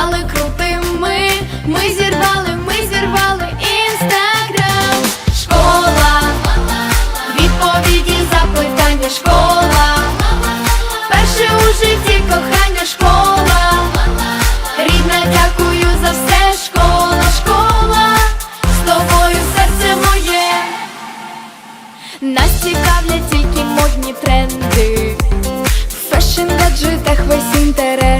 стали крутими, ми. Зірвали, ми зірвали інстаграм, школа, відповіді, запитання, школа, перше у житті кохання, школа, рідна, дякую за все, школа, школа, з тобою серце моє, нас цікавлять тільки модні тренди, в фешн гаджетах весь інтерес.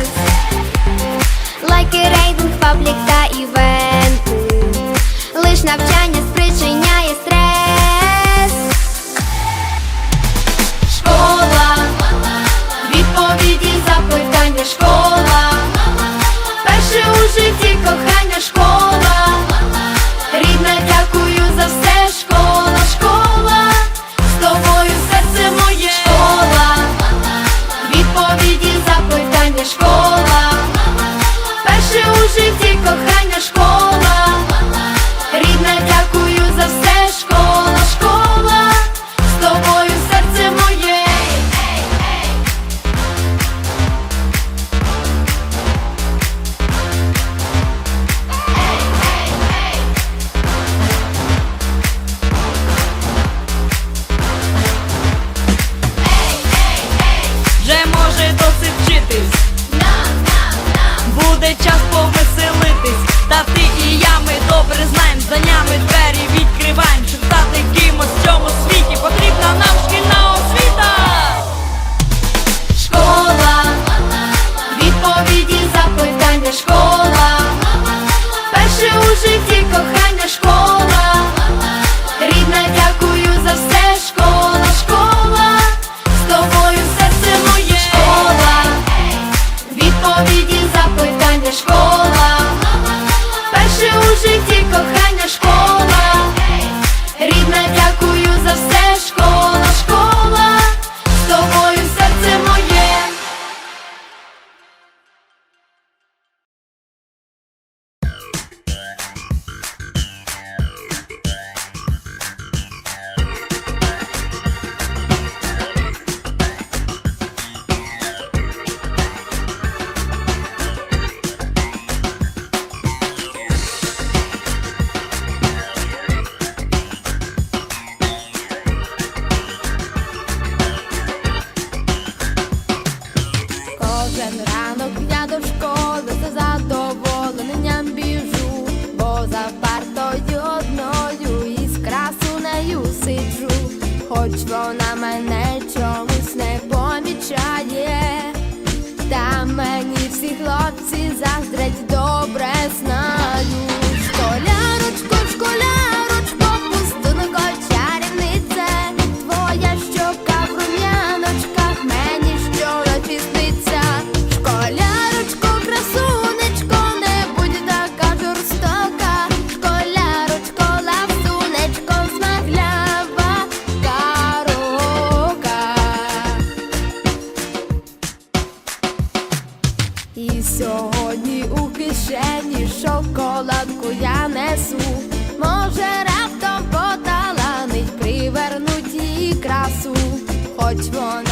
Hogy van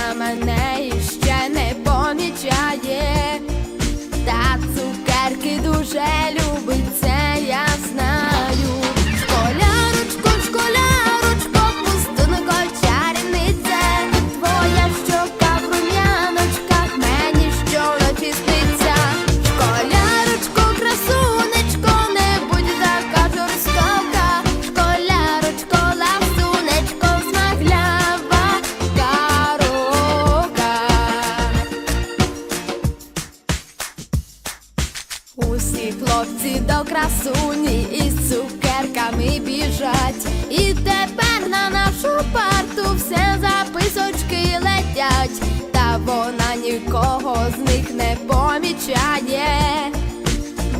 усі хлопці до красуні із цукерками біжать. І тепер на нашу парту все записочки летять, та вона нікого з них не помічає,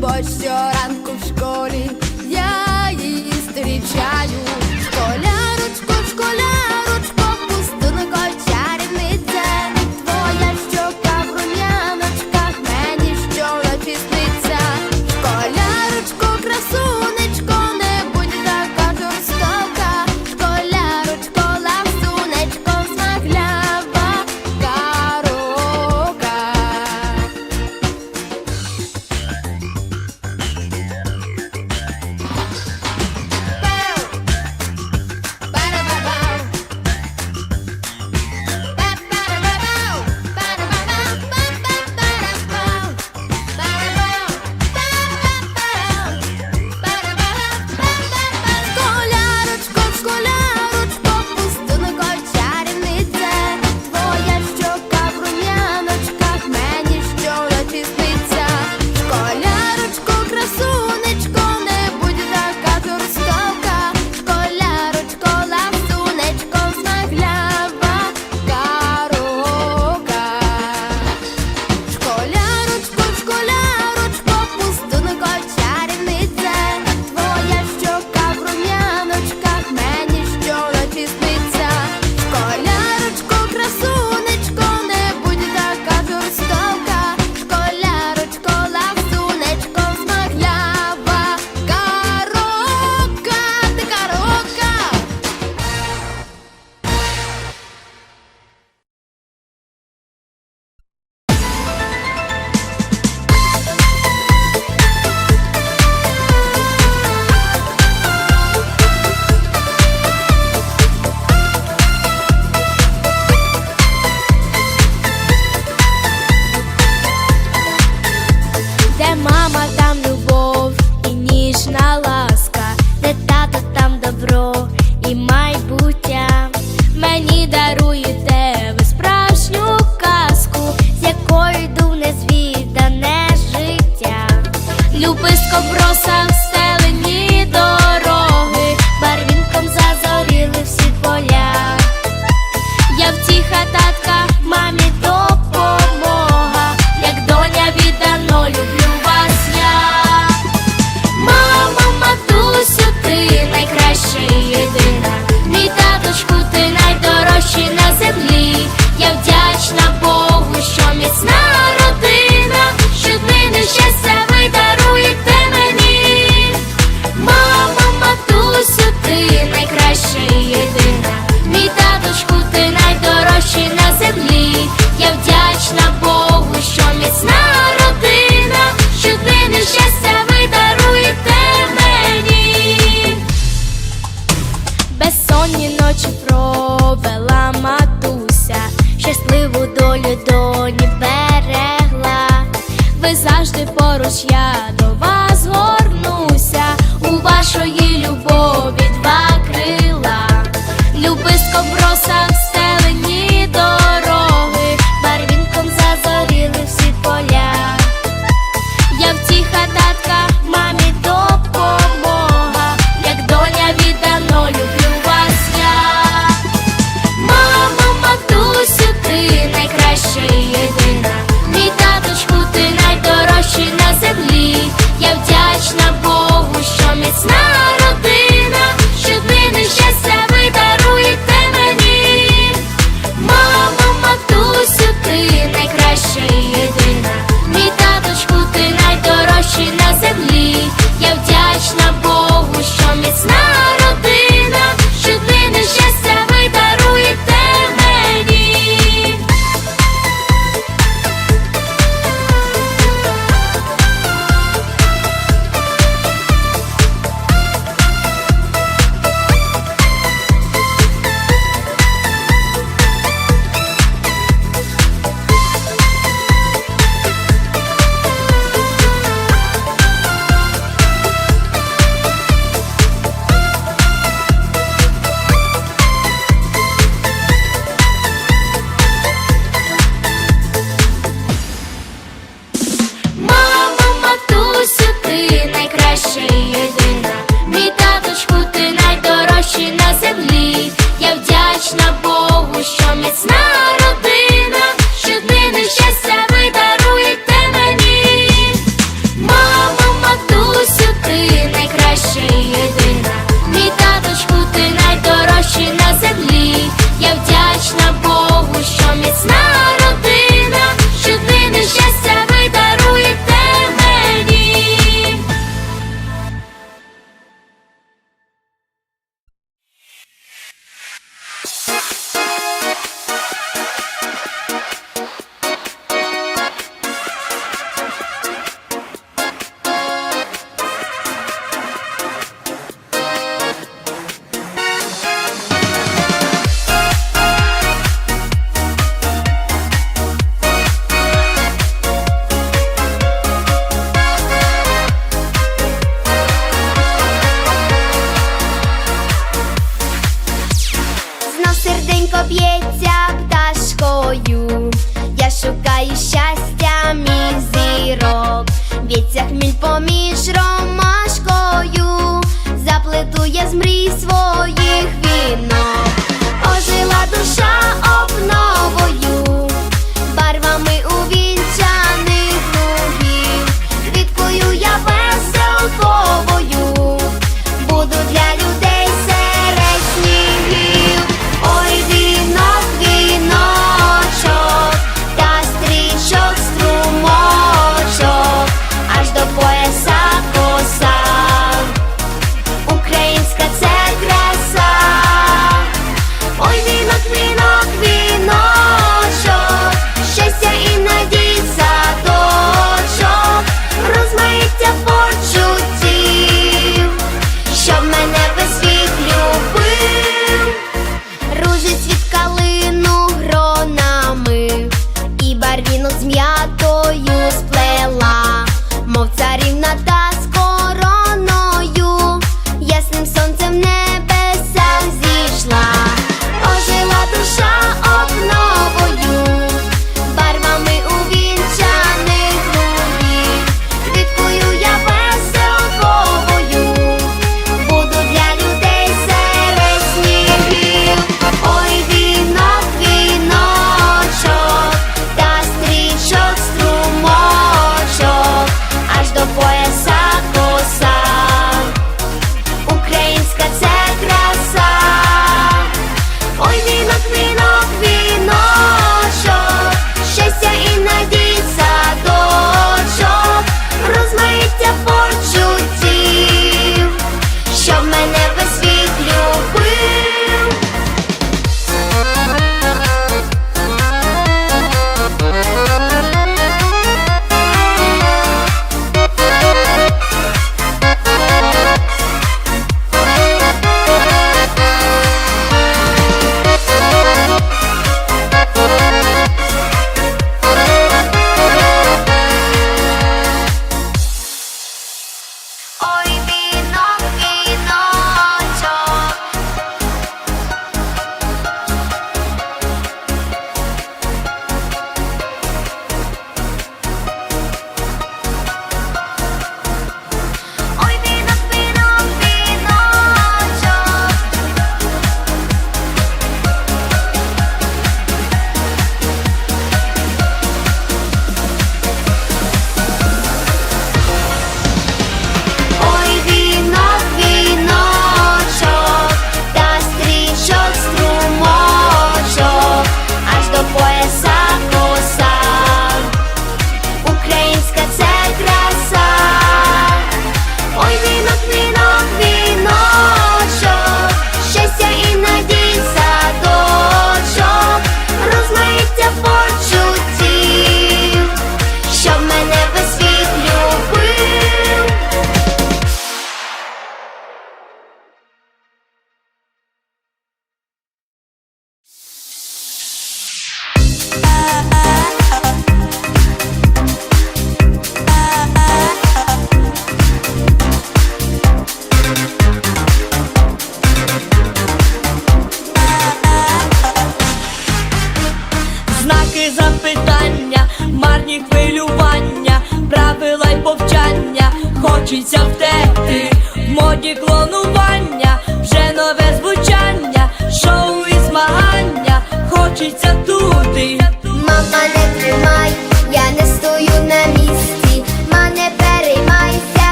бо щоранку в школі я її зустрічаю. дарує.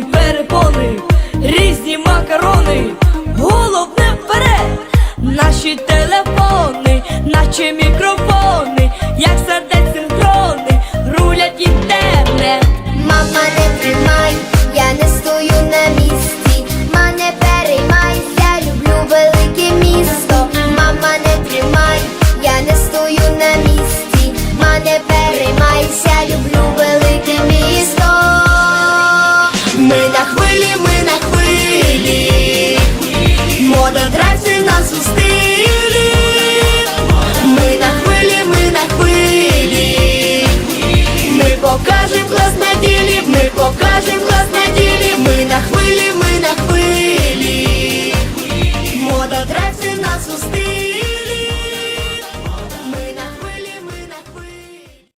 перепони, різні макарони, головне вперед, наші телефони, наче мі.